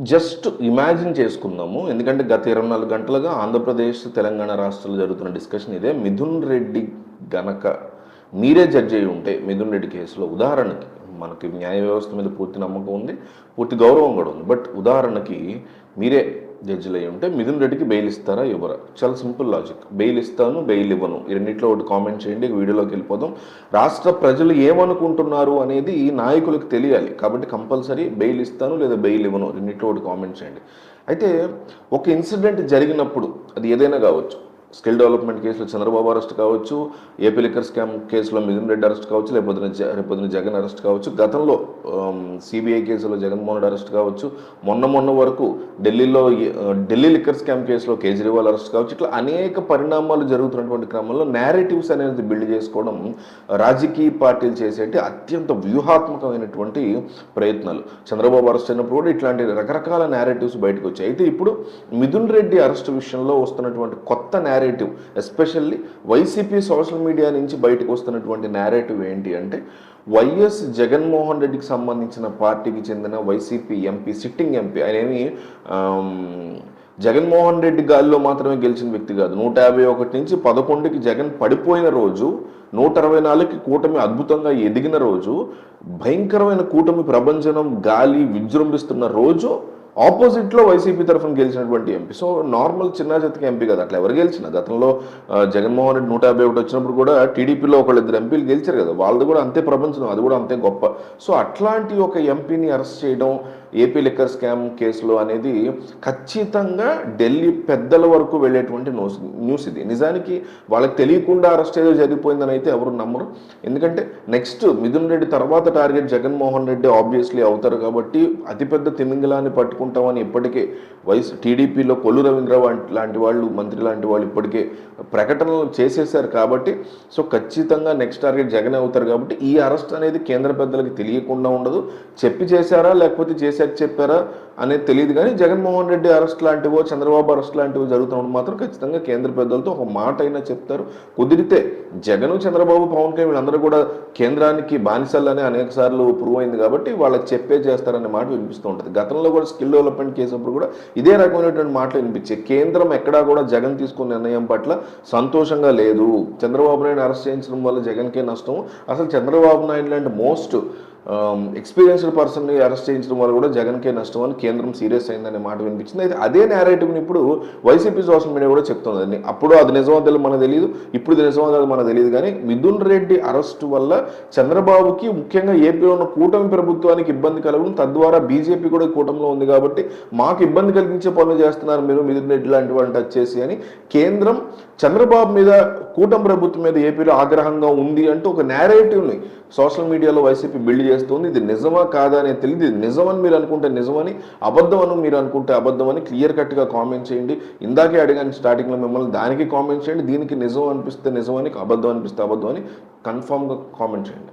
Just imagine చేసుకుందాము. ఎందుకంటే గత ఇరవై నాలుగు గంటలుగా ఆంధ్రప్రదేశ్ తెలంగాణ రాష్ట్రాలు జరుగుతున్న డిస్కషన్ ఇదే. మిథున్ రెడ్డి గనక మీరే జడ్జ్ అయి ఉంటే మిథున్ రెడ్డి కేసులో ఉదాహరణకి మనకి న్యాయ వ్యవస్థ మీద పూర్తి నమ్మకం ఉంది పూర్తి గౌరవం కూడా ఉంది. బట్ ఉదాహరణకి మీరే జడ్జిలు అయి ఉంటే మిథున్ రెడ్డికి బెయిల్ ఇస్తారా ఇవ్వరా? చాలా సింపుల్ లాజిక్ బెయిల్ ఇస్తాను బెయిల్ ఇవ్వను. ఈ రెండింటిలో ఒకటి కామెంట్ చేయండి వీడియోలోకి వెళ్ళిపోదాం. రాష్ట్ర ప్రజలు ఏమనుకుంటున్నారు అనేది ఈ నాయకులకు తెలియాలి. కాబట్టి కంపల్సరీ బెయిల్ ఇస్తాను లేదా బెయిల్ ఇవ్వను. రెండింటిలో ఒకటి కామెంట్ చేయండి. అయితే ఒక ఇన్సిడెంట్ జరిగినప్పుడు అది ఏదైనా కావచ్చు. స్కిల్ డెవలప్మెంట్ కేసులో చంద్రబాబు అరెస్ట్ కావచ్చు ఏపీ లిక్కర్ స్కామ్ కేసులో మిథున్ రెడ్డి అరెస్ట్ కావచ్చు లేకపోతే జ- రేపొద్దున జగన్ అరెస్ట్ కావచ్చు. గతంలో సిబిఐ కేసులో జగన్మోహన్ రెడ్డి అరెస్ట్ కావచ్చు. మొన్న మొన్న వరకు ఢిల్లీలో ఢిల్లీ లిక్కర్ స్కామ్ కేసులో కేజ్రీవాల్ అరెస్ట్ కావచ్చు. ఇట్లా అనేక పరిణామాలు జరుగుతున్నటువంటి క్రమంలో నేరేటివ్స్ అనేది బిల్డ్ చేసుకోవడం రాజకీయ పార్టీలు చేసేటి అత్యంత వ్యూహాత్మకమైనటువంటి ప్రయత్నాలు. చంద్రబాబు అరెస్ట్ అయినప్పుడు కూడా ఇట్లాంటి రకరకాల నేరేటివ్స్ బయటకు వచ్చాయి. అయితే ఇప్పుడు మిథున్ రెడ్డి అరెస్ట్ విషయంలో వస్తున్నటువంటి కొత్త narrative especially YCP social media నుంచి బయటకు వస్తున్నటువంటి నేరేటివ్ ఏంటి అంటే వైఎస్ జగన్మోహన్ రెడ్డికి సంబంధించిన పార్టీకి చెందిన వైసీపీ ఎంపీ సిట్టింగ్ ఎంపీ ఆయనేమి జగన్మోహన్ రెడ్డి గాల్లో మాత్రమే గెలిచిన వ్యక్తి కాదు. నూట యాభై ఒకటి నుంచి పదకొండుకి జగన్ పడిపోయిన రోజు నూట అరవై నాలుగుకి కూటమి అద్భుతంగా ఎదిగిన రోజు భయంకరమైన కూటమి ప్రభంజనం గాలి విజృంభిస్తున్న రోజు ఆపోజిట్లో వైసీపీ తరఫున గెలిచినటువంటి ఎంపీ. సో నార్మల్ చిన్న జతకి ఎంపీ కదా అట్లా ఎవరు గెలిచిన. గతంలో జగన్మోహన్ రెడ్డి నూట యాభై ఒకటి వచ్చినప్పుడు కూడా టీడీపీలో ఒకళ్ళిద్దరు ఎంపీలు గెలిచారు కదా. వాళ్ళది కూడా అంతే ప్రపంచం అది కూడా అంతే గొప్ప. సో అట్లాంటి ఒక ఎంపీని అరెస్ట్ చేయడం ఏపీ లిక్కర్ స్కామ్ కేసులో అనేది ఖచ్చితంగా ఢిల్లీ పెద్దల వరకు వెళ్ళేటువంటి న్యూస్ న్యూస్ ఇది. నిజానికి వాళ్ళకి తెలియకుండా అరెస్ట్ ఏదో జరిగిపోయిందని అయితే ఎవరు నమ్మరు. ఎందుకంటే నెక్స్ట్ మిథున్ రెడ్డి తర్వాత టార్గెట్ జగన్మోహన్ రెడ్డి ఆబ్వియస్లీ అవుతారు కాబట్టి అతిపెద్ద తిమింగలాన్ని పట్టుకుంటామని ఇప్పటికే వైస్ టీడీపీలో కొల్లు రవీంద్ర లాంటి వాళ్ళు మంత్రి లాంటి వాళ్ళు ఇప్పటికే ప్రకటనలు చేసేసారు కాబట్టి సో ఖచ్చితంగా నెక్స్ట్ టార్గెట్ జగన్ అవుతారు కాబట్టి ఈ అరెస్ట్ అనేది కేంద్ర పెద్దలకు తెలియకుండా ఉండదు. చెప్పి చేశారా లేకపోతే చేశారు చేశాక చెప్పారా అనేది తెలియదు కానీ జగన్మోహన్ రెడ్డి అరెస్ట్ లాంటివో చంద్రబాబు అరెస్ట్ లాంటివో జరుగుతున్నప్పుడు మాత్రం ఖచ్చితంగా కేంద్ర పెద్దలతో ఒక మాట అయినా చెప్తారు. కుదిరితే జగన్ చంద్రబాబు పవన్ కళ్యాణ్ వీళ్ళందరూ కూడా కేంద్రానికి బానిసలని అనేక సార్లు ప్రూవ్ అయింది కాబట్టి వాళ్ళకి చెప్పే చేస్తారనే మాట వినిపిస్తూ ఉంటుంది. గతంలో కూడా స్కిల్ డెవలప్మెంట్ కేసు అప్పుడు కూడా ఇదే రకమైనటువంటి మాటలు వినిపించాయి. కేంద్రం ఎక్కడా కూడా జగన్ తీసుకున్న నిర్ణయం పట్ల సంతోషంగా లేదు. చంద్రబాబు నాయుడు అరెస్ట్ చేయించడం వల్ల జగన్కే నష్టం. అసలు చంద్రబాబు నాయుడు లాంటి మోస్ట్ ఎక్స్పీరియన్స్డ్ పర్సన్ని అరెస్ట్ చేయించడం వల్ల కూడా జగన్కే నష్టం అని కేంద్రం సీరియస్ అయిందనే మాట వినిపించింది. అయితే అదే నేరేటివ్ని ఇప్పుడు వైసీపీ సోషల్ మీడియా కూడా చెప్తున్నదండి అప్పుడు అది నిజమో తెలియదు మనకు తెలియదు ఇప్పుడు ఇది నిజమో తెలియదు మనకు తెలియదు కానీ మిథున్ రెడ్డి అరెస్ట్ వల్ల చంద్రబాబుకి ముఖ్యంగా ఏపీలో ఉన్న కూటమి ప్రభుత్వానికి ఇబ్బంది కలగడం తద్వారా బీజేపీ కూడా కూటమిలో ఉంది కాబట్టి మాకు ఇబ్బంది కలిగించే పనులు చేస్తున్నారు మీరు మిథున్ రెడ్డి లాంటి వాళ్ళని టచ్ చేసి అని కేంద్రం చంద్రబాబు మీద కూటమి ప్రభుత్వం మీద ఏపీలో ఆగ్రహంగా ఉంది అంటూ ఒక నేరేటివ్ని సోషల్ మీడియాలో వైసీపీ బిల్డ్ చేస్తుంది. ఇది నిజమా కాదా అనేది తెలియదు ఇది నిజమని మీరు అనుకుంటే నిజమని అబద్ధమని మీరు అనుకుంటే అబద్ధమని క్లియర్ కట్గా కామెంట్ చేయండి. ఇందాకే అడిగాను స్టార్టింగ్లో మిమ్మల్ని దానికి కామెంట్ చేయండి. దీనికి నిజం అనిపిస్తే నిజం అని అబద్ధం అనిపిస్తే అబద్ధం అని కన్ఫామ్గా కామెంట్ చేయండి.